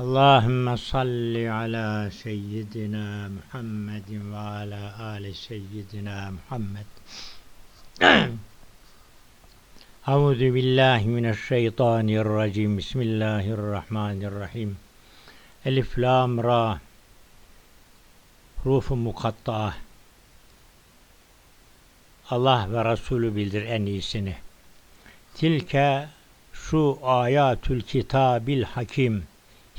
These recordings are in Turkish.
Allahümme salli ala seyyidina Muhammedin ve ala ali seyyidina Muhammed. Euzu billahi mineşşeytanirracim. Bismillahirrahmanirrahim. Elif lam ra. Rufu mukatta. Allah ve Resulü bildir en iyisini. Tilke şu ayatül kitabil hakim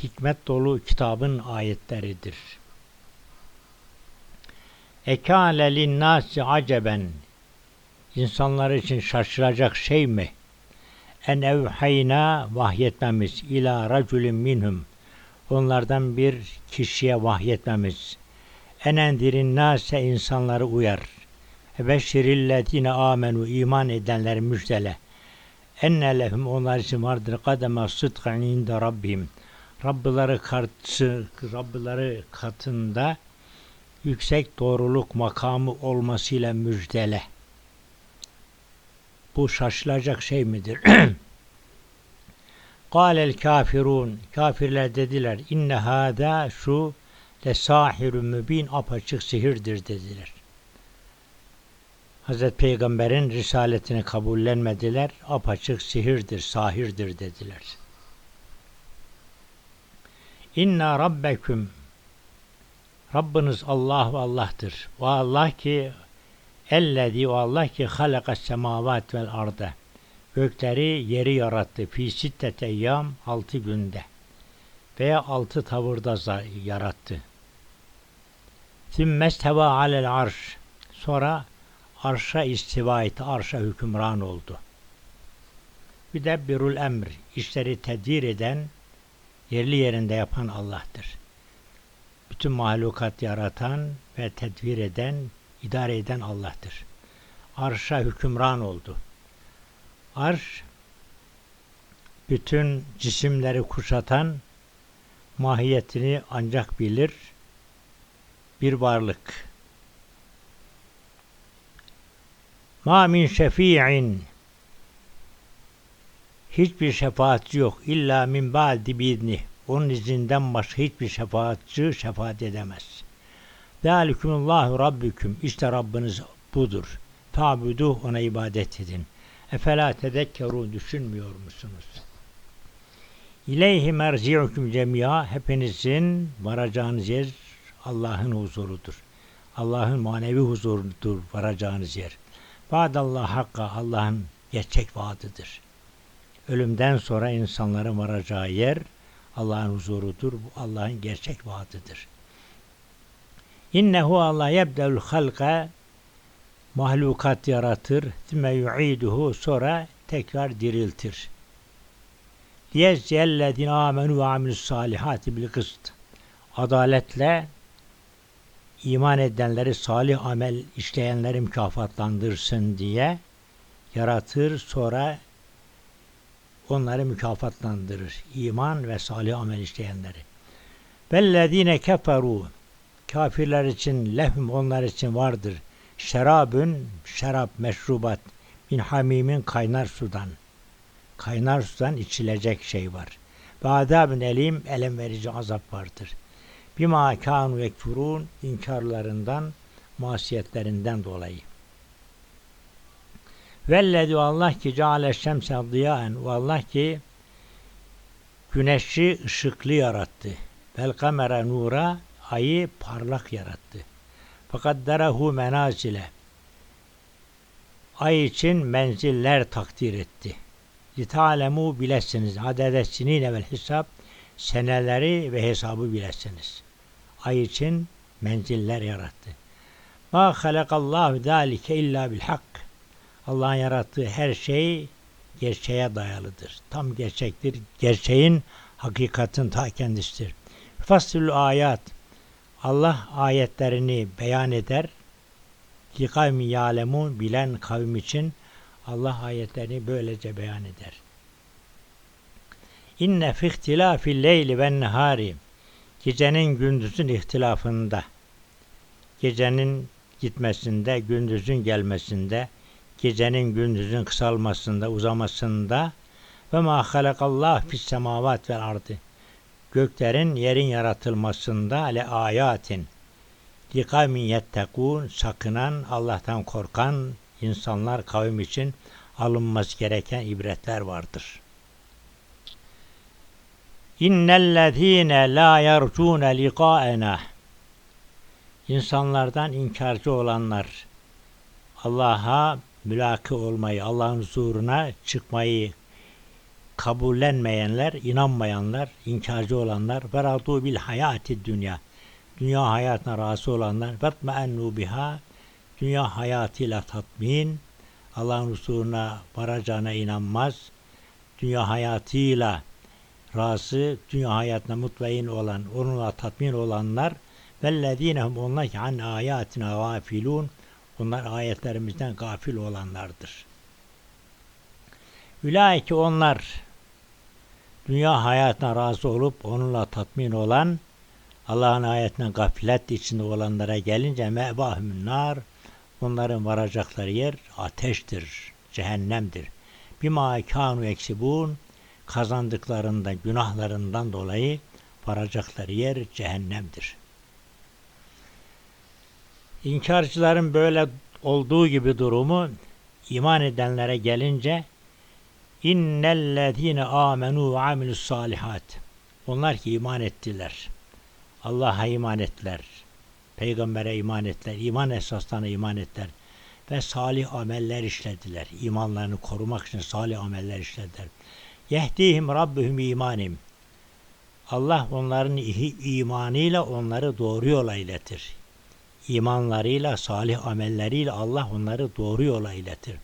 hikmet dolu kitabın ayetleridir. Ekâle linnâsi aceben insanlar için şaşıracak şey mi? En evhayna vahyetmemiz ila raculin minhum onlardan bir kişiye vahyetmemiz. En endirin nase insanları uyar. Ebeşşirillezine amenu iman edenler müjdele. Enne lehum onlar için vardır kademe sıdkın inde rabbim. Rabbileri karşı, Rabbileri katında yüksek doğruluk makamı olmasıyla müjdele. Bu şaşılacak şey midir? Kâlel kafirun kafirler dediler inne hâdâ şu le sahirun mübin apaçık sihirdir dediler. Hazreti Peygamber'in risaletini kabullenmediler. Apaçık sihirdir, sahirdir dediler. İnna rabbeküm Rabbiniz Allah ve Allah'tır. Ve Allah ki ellezî ve Allah ki halakas semavat vel arda. Gökleri yeri yarattı. Fi sittet eyyam altı günde. Veya altı tavırda yarattı. Sümmesteva alel arş. Sonra arşa istiva etti. Arşa hükümran oldu. Bir de birul emr. işleri tedbir eden, yerli yerinde yapan Allah'tır. Bütün mahlukat yaratan ve tedbir eden, idare eden Allah'tır. Arşa hükümran oldu. Arş, bütün cisimleri kuşatan, mahiyetini ancak bilir bir varlık. Ma min şefi'in hiçbir şefaatçi yok. İlla min ba'di biizni. Onun izinden başka hiçbir şefaatçi şefaat edemez. Zalikumullahu rabbüküm. İşte Rabbiniz budur. Tabudu ona ibadet edin. Efela tedekkerun düşünmüyor musunuz? İleyhi merci'ukum cemia hepinizin varacağınız yer Allah'ın huzurudur. Allah'ın manevi huzurudur varacağınız yer. Vaadallah hakka Allah'ın gerçek vaadıdır. Ölümden sonra insanların varacağı yer Allah'ın huzurudur. Bu Allah'ın gerçek vaadıdır. İnnehu Allah yebdel halka mahlukat yaratır. Thümme yu'iduhu sonra tekrar diriltir. Liyezcellezine amenu ve amilus salihati bil kıst. Adaletle iman edenleri salih amel işleyenleri mükafatlandırsın diye yaratır sonra onları mükafatlandırır. İman ve salih amel işleyenleri. Vellezine keferu kafirler için lehum onlar için vardır. Şerabün şarap meşrubat min hamimin kaynar sudan. Kaynar sudan içilecek şey var. Ve adabın elim elem verici azap vardır. Bima kanu yekfurun inkarlarından, masiyetlerinden dolayı. Vellezü Allah ki ceale şemse diyaen Allah ki güneşi ışıklı yarattı. Vel kamera nura ayı parlak yarattı. Fakat derahu menazile ay için menziller takdir etti. Litalemu bilesiniz. Adedet sinine vel hesap seneleri ve hesabı bilesiniz. Ay için menziller yarattı. Ma halakallahu zalike illa bil hak. Allah'ın yarattığı her şey gerçeğe dayalıdır. Tam gerçektir. Gerçeğin, hakikatin ta kendisidir. Faslül ayat. Allah ayetlerini beyan eder. Ki kavmi yalemun bilen kavim için Allah ayetlerini böylece beyan eder. İnne fi ihtilafil leyli ve nehari gecenin gündüzün ihtilafında gecenin gitmesinde, gündüzün gelmesinde, gecenin gündüzün kısalmasında, uzamasında ve ma halakallah fis semavat vel ardı. göklerin yerin yaratılmasında le ayatin li kavmin yettekûn sakınan Allah'tan korkan insanlar kavim için alınması gereken ibretler vardır. İnnellezîne la yercûne liqâena İnsanlardan inkarcı olanlar Allah'a mülaki olmayı, Allah'ın huzuruna çıkmayı kabullenmeyenler, inanmayanlar, inkarcı olanlar ve radu bil hayati dünya. Dünya hayatına razı olanlar ve tmeennu biha. Dünya hayatıyla tatmin, Allah'ın huzuruna varacağına inanmaz, dünya hayatıyla razı, dünya hayatına mutmain olan, onunla tatmin olanlar vellezinehum onlar ki an ayatina gafilun onlar ayetlerimizden gafil olanlardır. Ülaiki onlar dünya hayatına razı olup onunla tatmin olan Allah'ın ayetinden gaflet içinde olanlara gelince mebahümün nar onların varacakları yer ateştir, cehennemdir. Bima kanu eksibun kazandıklarından, günahlarından dolayı varacakları yer cehennemdir. İnkarcıların böyle olduğu gibi durumu iman edenlere gelince innellezine amenu ve amilus salihat onlar ki iman ettiler. Allah'a iman ettiler. Peygambere iman ettiler. iman esaslarına iman ettiler. Ve salih ameller işlediler. İmanlarını korumak için salih ameller işlediler. Yehdihim Rabbühüm imanim. Allah onların imanıyla onları doğru yola iletir. İmanlarıyla, salih amelleriyle Allah onları doğru yola iletir.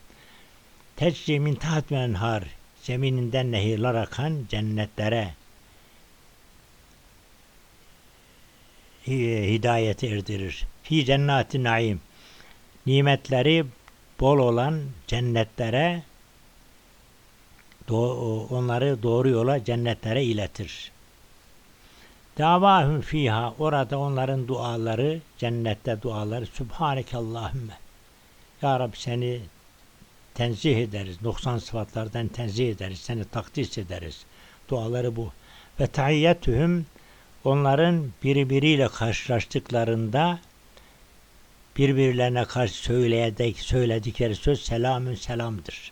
Tecri min taht menhar, zemininden nehirler akan cennetlere hidayeti erdirir. Fi cennati naim. Nimetleri bol olan cennetlere onları doğru yola cennetlere iletir. Davahum fiha orada onların duaları cennette duaları Sübhaneke Allahümme Ya Rabbi seni tenzih ederiz. 90 sıfatlardan tenzih ederiz. Seni takdis ederiz. Duaları bu. Ve tahiyyetühüm onların birbiriyle karşılaştıklarında birbirlerine karşı söyleyerek söyledikleri söz selamün selamdır.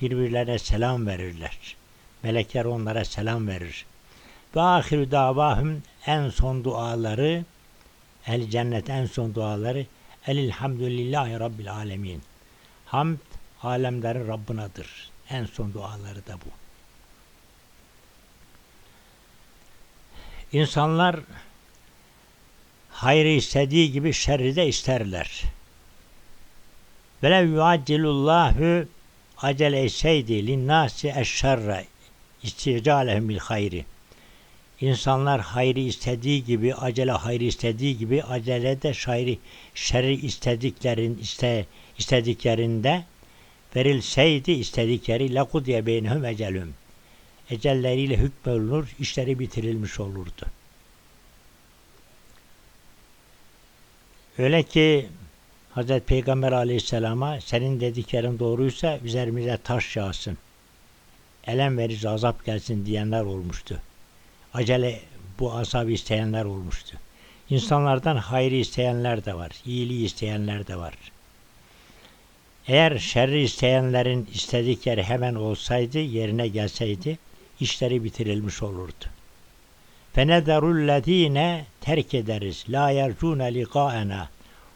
Birbirlerine selam verirler. Melekler onlara selam verir. Ve ahir davahum en son duaları el cennet en son duaları elhamdülillahi rabbil alemin. Hamd alemlerin Rabbinadır. En son duaları da bu. İnsanlar hayrı istediği gibi şerri de isterler. Velev yuaccilullahu acele etseydi linnâsi eşşerre isticalehum bil hayri. İnsanlar hayrı istediği gibi, acele hayrı istediği gibi, acele de şairi, şerri istediklerin, iste, istediklerinde verilseydi istedikleri lekudiye beynehum ecelüm. Ecelleriyle hükmolunur, işleri bitirilmiş olurdu. Öyle ki Hz. Peygamber aleyhisselama senin dediklerin doğruysa üzerimize taş yağsın. Elem verici azap gelsin diyenler olmuştu. Acele bu azabı isteyenler olmuştu. İnsanlardan hayrı isteyenler de var, iyiliği isteyenler de var. Eğer şerri isteyenlerin istedikleri hemen olsaydı, yerine gelseydi, işleri bitirilmiş olurdu. Fenederullezine terk ederiz. La yercune liqaena.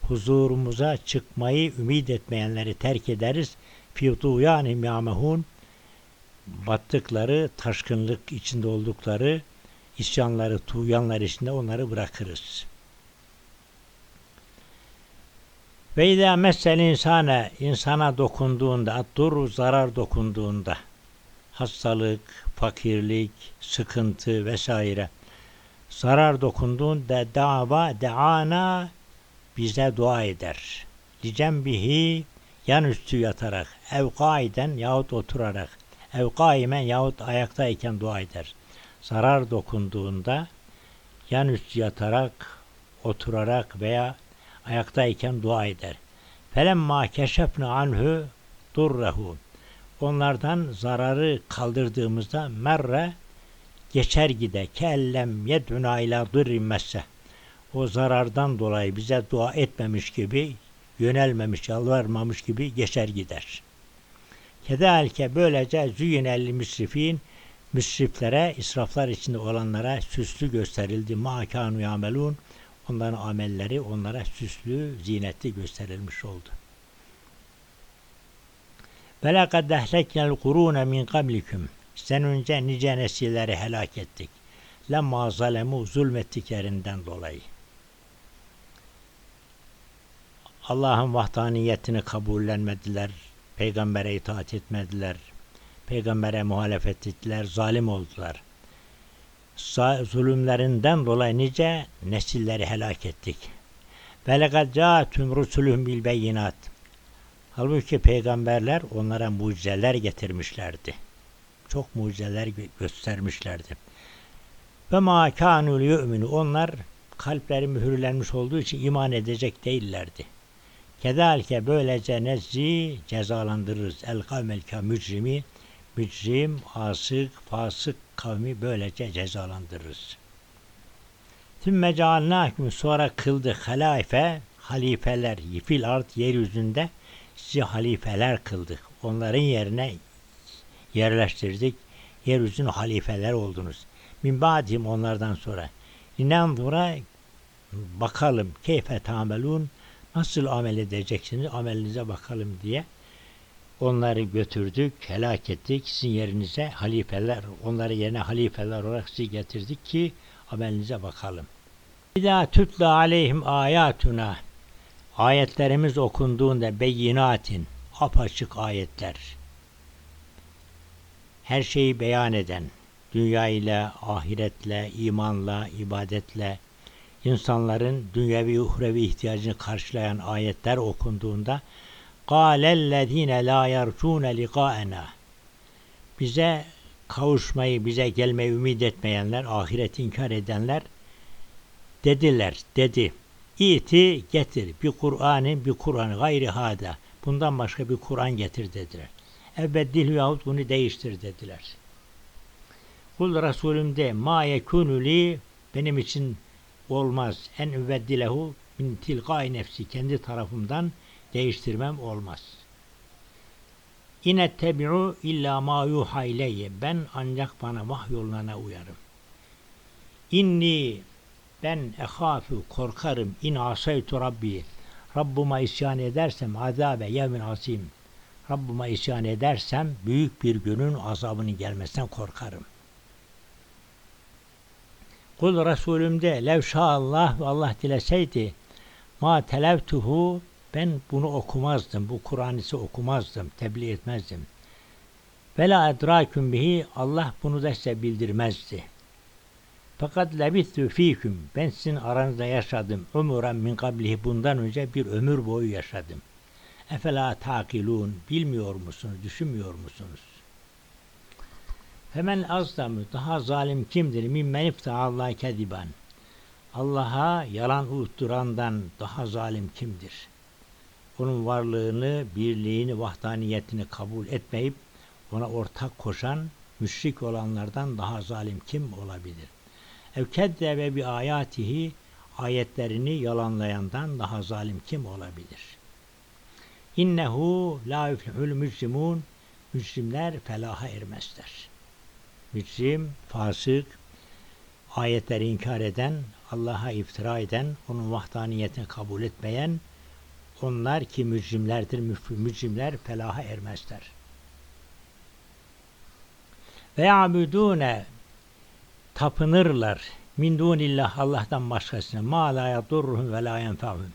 Huzurumuza çıkmayı ümit etmeyenleri terk ederiz. Fi tuyanihim yamehun. Battıkları, taşkınlık içinde oldukları, isyanları, tuğyanlar içinde onları bırakırız. Ve izâ messel insane insana dokunduğunda, dur zarar dokunduğunda, hastalık, fakirlik, sıkıntı vesaire zarar dokunduğunda dava deana bize dua eder. Licembihi yan üstü yatarak, ev kaiden yahut oturarak, ev kaimen yahut ayaktayken dua eder. Zarar dokunduğunda yan üstü yatarak, oturarak veya ayaktayken dua eder. Felemma keşefne anhu durrehu. Onlardan zararı kaldırdığımızda merre geçer gider. Kellem yed'una ila durrin messe. O zarardan dolayı bize dua etmemiş gibi, yönelmemiş, yalvarmamış gibi geçer gider. Kedalike böylece züyinelli müsrifin müsriflere, israflar içinde olanlara süslü gösterildi. Ma kanu yamelun. Onların amelleri onlara süslü, zinetli gösterilmiş oldu. Ve lekad ehleknel kurune min kablikum. Sen önce nice nesilleri helak ettik. Lemma zalemu zulmettiklerinden dolayı. Allah'ın vahdaniyetini kabullenmediler. Peygambere itaat etmediler. Peygambere muhalefet ettiler. Zalim oldular. Zulümlerinden dolayı nice nesilleri helak ettik. Ve lekad ca'atum rusuluhum bil beyinat. Halbuki peygamberler onlara mucizeler getirmişlerdi. Çok mucizeler gö- göstermişlerdi. Ve ma kanu yu'minu. Onlar kalpleri mühürlenmiş olduğu için iman edecek değillerdi. Kedalike böylece nezzi cezalandırırız. El kavmel ka mücrimi mücrim, asık, fasık kavmi böylece cezalandırırız. Tümme cealnâküm sonra kıldı halaife, halifeler, fil art yeryüzünde sizi halifeler kıldık. Onların yerine yerleştirdik. Yeryüzünün halifeler oldunuz. Min ba'dihim onlardan sonra. İnanzura bakalım keyfe tamelun nasıl amel edeceksiniz amelinize bakalım diye onları götürdük, helak ettik. Sizin yerinize halifeler, onları yerine halifeler olarak sizi getirdik ki amelinize bakalım. İza tutla aleyhim ayatuna ayetlerimiz okunduğunda beyinatin apaçık ayetler her şeyi beyan eden dünya ile ahiretle imanla ibadetle insanların dünyevi uhrevi ihtiyacını karşılayan ayetler okunduğunda قَالَ la يَرْجُونَ لِقَاءَنَا Bize kavuşmayı, bize gelmeyi ümit etmeyenler, ahiret inkar edenler dediler, dedi. İti getir bir Kur'an'ın bir Kur'an gayri hada. Bundan başka bir Kur'an getir dediler. Ebeddil yahut bunu değiştir dediler. Kul Resulüm de ma yekunu li benim için olmaz. En üveddilehu min tilgai nefsi kendi tarafımdan değiştirmem olmaz. İne tebi'u illa ma yuha ileyye. Ben ancak bana vahyolunana uyarım. İnni ben ehafu korkarım in asaytu rabbi. Rabbuma isyan edersem azabe yevmin asim. Rabbuma isyan edersem büyük bir günün azabının gelmesinden korkarım. Kul Resulümde levşaallah ve Allah dileseydi ma televtuhu ben bunu okumazdım. Bu Kur'an'ı okumazdım. Tebliğ etmezdim. Ve la edraküm bihi Allah bunu da size bildirmezdi. Fakat lebittu fiküm ben sizin aranızda yaşadım. Umuren min kablihi bundan önce bir ömür boyu yaşadım. Efela takilun bilmiyor musunuz, düşünmüyor musunuz? Hemen azlamı daha zalim kimdir? Mimmen iftara Allah kediban. Allah'a yalan uydurandan daha zalim kimdir? Onun varlığını, birliğini, vahdaniyetini kabul etmeyip ona ortak koşan, müşrik olanlardan daha zalim kim olabilir? Ev kezzebe bi ayatihi ayetlerini yalanlayandan daha zalim kim olabilir? İnnehu la yuflihul mücrimun mücrimler felaha ermezler. Mücrim, fasık, ayetleri inkar eden, Allah'a iftira eden, onun vahdaniyetini kabul etmeyen, onlar ki mücrimlerdir, mücrimler felaha ermezler. Ve ya'budune tapınırlar min dunillah Allah'tan başkasına ma la yadurruhum ve la yenfa'hum.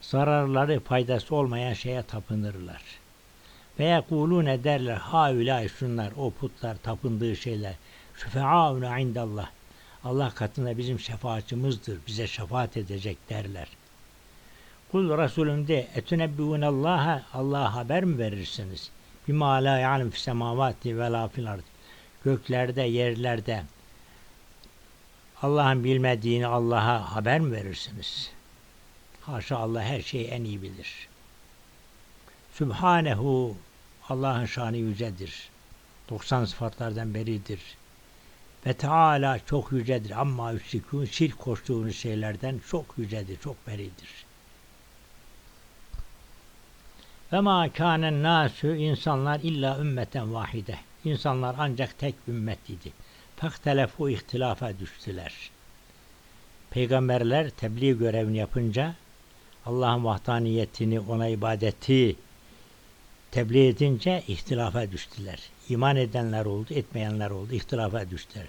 Zararları faydası olmayan şeye tapınırlar. Ve yekulune derler haulâ şunlar o putlar tapındığı şeyler şüfe'âuna indallah. Allah katında bizim şefaatçimizdir. Bize şefaat edecek derler. Kul Resulüm de etünebbiûne Allah'a haber mi verirsiniz? Bima la ya'lem fis semavati ve la. Göklerde, yerlerde Allah'ın bilmediğini Allah'a haber mi verirsiniz? Haşa Allah her şeyi en iyi bilir. Sübhanehu Allah'ın şanı yücedir. 90 sıfatlardan beridir. Ve Teala çok yücedir amma üstikûn şirk koştuğunuz şeylerden çok yücedir, çok beridir. Ve ma kânen nâsü insanlar illa ümmeten vahide. İnsanlar ancak tek ümmet idi. Faktelefu ihtilafa düştüler. Peygamberler tebliğ görevini yapınca Allah'ın vahdaniyetini, ona ibadeti tebliğ edince ihtilafa düştüler. İman edenler oldu, etmeyenler oldu, ihtilafa düştüler.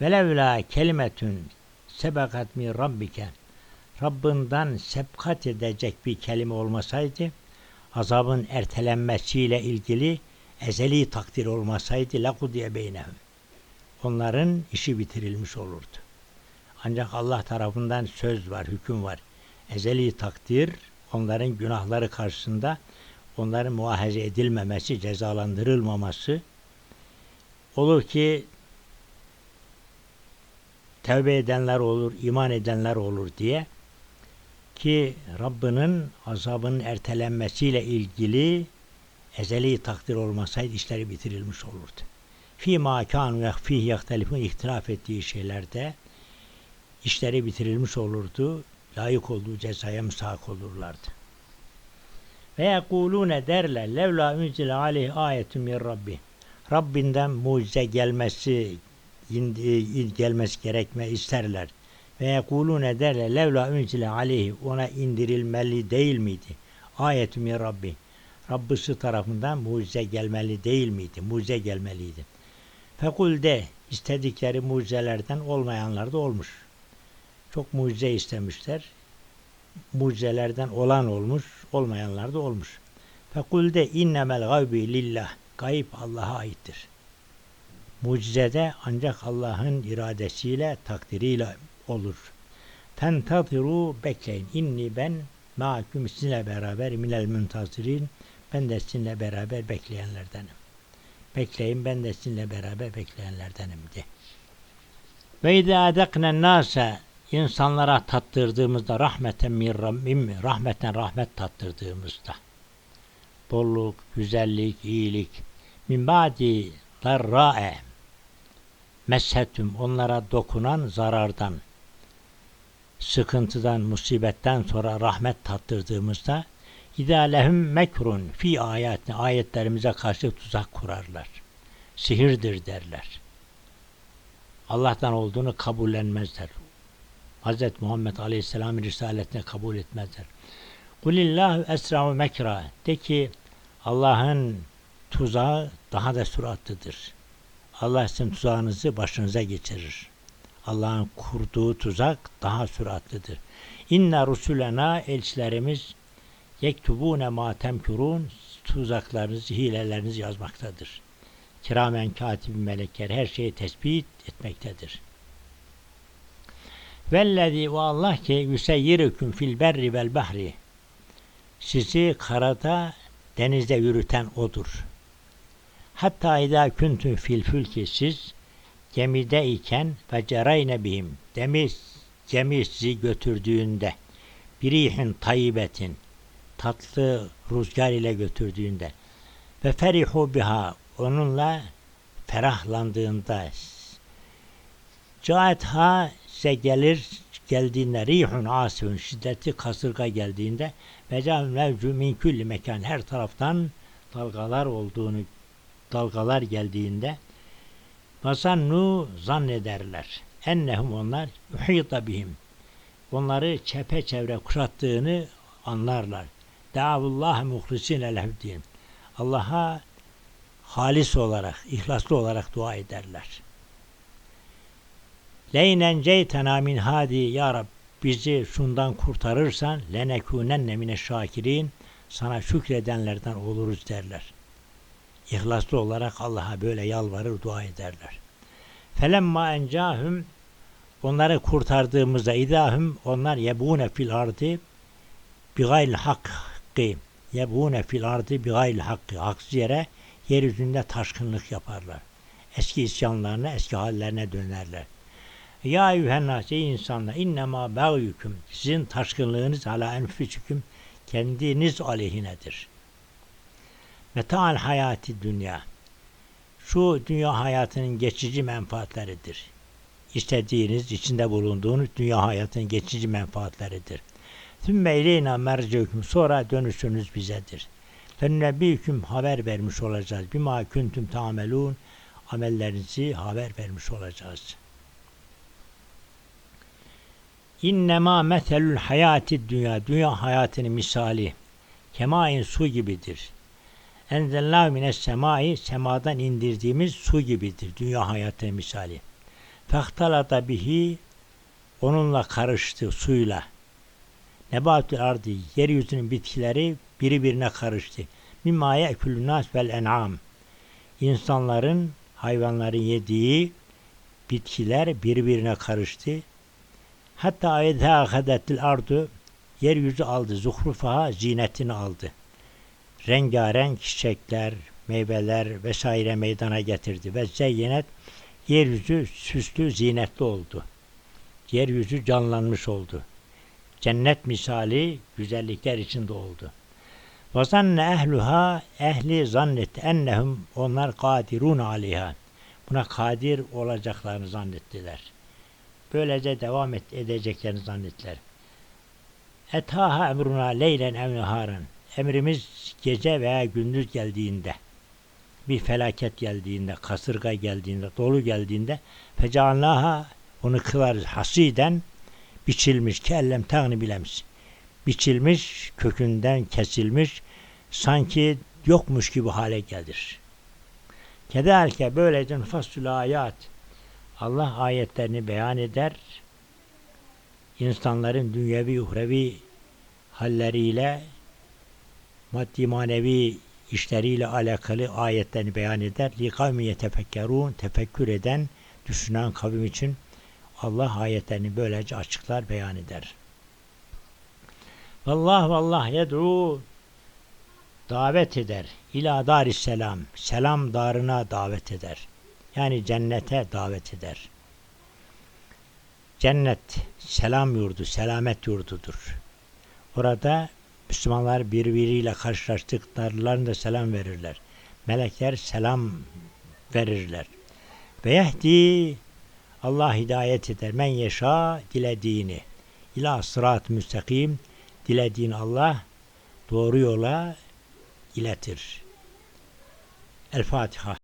Velevla kelimetün sebekat mi rabbike Rabbinden sebkat edecek bir kelime olmasaydı azabın ertelenmesiyle ilgili ezeli takdir olmasaydı lakudiye beynehum. Onların işi bitirilmiş olurdu. Ancak Allah tarafından söz var, hüküm var. Ezeli takdir onların günahları karşısında onların muahaze edilmemesi, cezalandırılmaması olur ki tevbe edenler olur, iman edenler olur diye ki Rabbinin azabının ertelenmesiyle ilgili ezeli takdir olmasaydı işleri bitirilmiş olurdu. Fi ma kanu yahfih yahtelifun ihtilaf ettiği şeylerde işleri bitirilmiş olurdu. Layık olduğu cezaya müsahak olurlardı. Ve yekulune derler levla unzile aleyhi ayetun min rabbi. Rabbinden mucize gelmesi gelmesi gerekme isterler. Ve yekulune derler levla unzile aleyhi ona indirilmeli değil miydi? Ayetun min rabbi. Rabbisi tarafından mucize gelmeli değil miydi? Mucize gelmeliydi. Fekul de istedikleri mucizelerden olmayanlar da olmuş. Çok mucize istemişler. Mucizelerden olan olmuş, olmayanlar da olmuş. Fekul de innemel gaybi lillah. Gayb Allah'a aittir. Mucizede ancak Allah'ın iradesiyle, takdiriyle olur. Fentatiru bekleyin. İnni ben ma'akum sizinle beraber minel müntazirin. Ben de sizinle beraber bekleyenlerdenim. Bekleyin ben de sizinle beraber bekleyenlerdenim de. Ve izâ edeknen nâse insanlara tattırdığımızda rahmeten min rabbim rahmeten rahmet tattırdığımızda bolluk, güzellik, iyilik min ba'di darra'e meshetüm onlara dokunan zarardan sıkıntıdan, musibetten sonra rahmet tattırdığımızda İdâ lehum mekrun fi ayetine ayetlerimize karşı tuzak kurarlar. Sihirdir derler. Allah'tan olduğunu kabullenmezler. Hz. Muhammed Aleyhisselam'ın risaletini kabul etmezler. Kulillahu esra'u mekra. De ki Allah'ın tuzağı daha da süratlidir. Allah sizin tuzağınızı başınıza geçirir. Allah'ın kurduğu tuzak daha süratlidir. İnne rusulena elçilerimiz yektubune ma temkurun tuzaklarınızı, hilelerinizi yazmaktadır. Kiramen katib melekler her şeyi tespit etmektedir. Vellezî ve Allah ki yüseyyirüküm fil berri vel bahri sizi karada denizde yürüten odur. Hatta idâ küntüm fil fülki siz gemide iken ve cerayne bihim. Demiz gemi götürdüğünde birihin tayyibetin tatlı rüzgar ile götürdüğünde ve ferihu biha onunla ferahlandığında Caet ha size gelir geldiğinde rihun asifun şiddetli kasırga geldiğinde ve mevcu min külli mekan her taraftan dalgalar olduğunu dalgalar geldiğinde Vasannu zannederler. Ennehum onlar yuhita bihim. Onları çepeçevre kuşattığını anlarlar. Davullah muhlisine lehüddin. Allah'a halis olarak, ihlaslı olarak dua ederler. Leynen ceytena min hadi ya Rab bizi şundan kurtarırsan lenekûnenne mine şakirin sana şükredenlerden oluruz derler. İhlaslı olarak Allah'a böyle yalvarır, dua ederler. Felemma encahum onları kurtardığımızda idahum onlar yebune fil ardı bi gayl hakkı yebune fil ardı bi gayl hakkı haksız yere yeryüzünde taşkınlık yaparlar. Eski isyanlarına, eski hallerine dönerler. Ya eyyühennâs ey insanlar innema bağyüküm sizin taşkınlığınız ala enfüsüküm kendiniz aleyhinedir. Meta'al hayati dünya Şu dünya hayatının geçici menfaatleridir. İstediğiniz, içinde bulunduğunuz dünya hayatının geçici menfaatleridir. Sümme ileyna merceküm sonra dönüşünüz bizedir. Fennebiyüküm haber vermiş olacağız. Bima kuntum tamelun amellerinizi haber vermiş olacağız. İnnemâ meselül hayati dünya, dünya hayatının misali, kemain su gibidir. Enzellâhu mines semai, semadan indirdiğimiz su gibidir, dünya hayatının misali. Fehtalata bihi, onunla karıştı suyla. Nebatül ardı, yeryüzünün bitkileri birbirine karıştı. Mimma ye'kulun nas vel en'am. İnsanların, hayvanların yediği bitkiler birbirine karıştı. Hatta idha ahadetil ardu yeryüzü aldı zuhrufaha zinetini aldı. Rengarenk çiçekler, meyveler vesaire meydana getirdi ve zeyyenet yeryüzü süslü zinetli oldu. Yeryüzü canlanmış oldu. Cennet misali güzellikler içinde oldu. Ve zanne ehluha ehli zannetti ennehum onlar kadirun aleyha. Buna kadir olacaklarını zannettiler. Böylece devam edeceklerini zannettiler. Etaha emruna leylen ev. Emrimiz gece veya gündüz geldiğinde, bir felaket geldiğinde, kasırga geldiğinde, dolu geldiğinde fecalnaha onu kılarız hasiden biçilmiş kellem tağını bilemiş. Biçilmiş, kökünden kesilmiş, sanki yokmuş gibi hale gelir. Kederke böylece fasül ayat Allah ayetlerini beyan eder. İnsanların dünyevi uhrevi halleriyle maddi manevi işleriyle alakalı ayetlerini beyan eder. Li kavmi yetefekkerun tefekkür eden, düşünen kavim için Allah ayetlerini böylece açıklar, beyan eder. Vallah vallah yed'u davet eder. İlâ daris selam. Selam darına davet eder. Yani cennete davet eder. Cennet selam yurdu, selamet yurdudur. Orada Müslümanlar birbiriyle karşılaştıklarında selam verirler. Melekler selam verirler. Ve yehdi Allah hidayet eder. Men yeşa dilediğini. İla sırat müstakim dilediğini Allah doğru yola iletir. El Fatiha.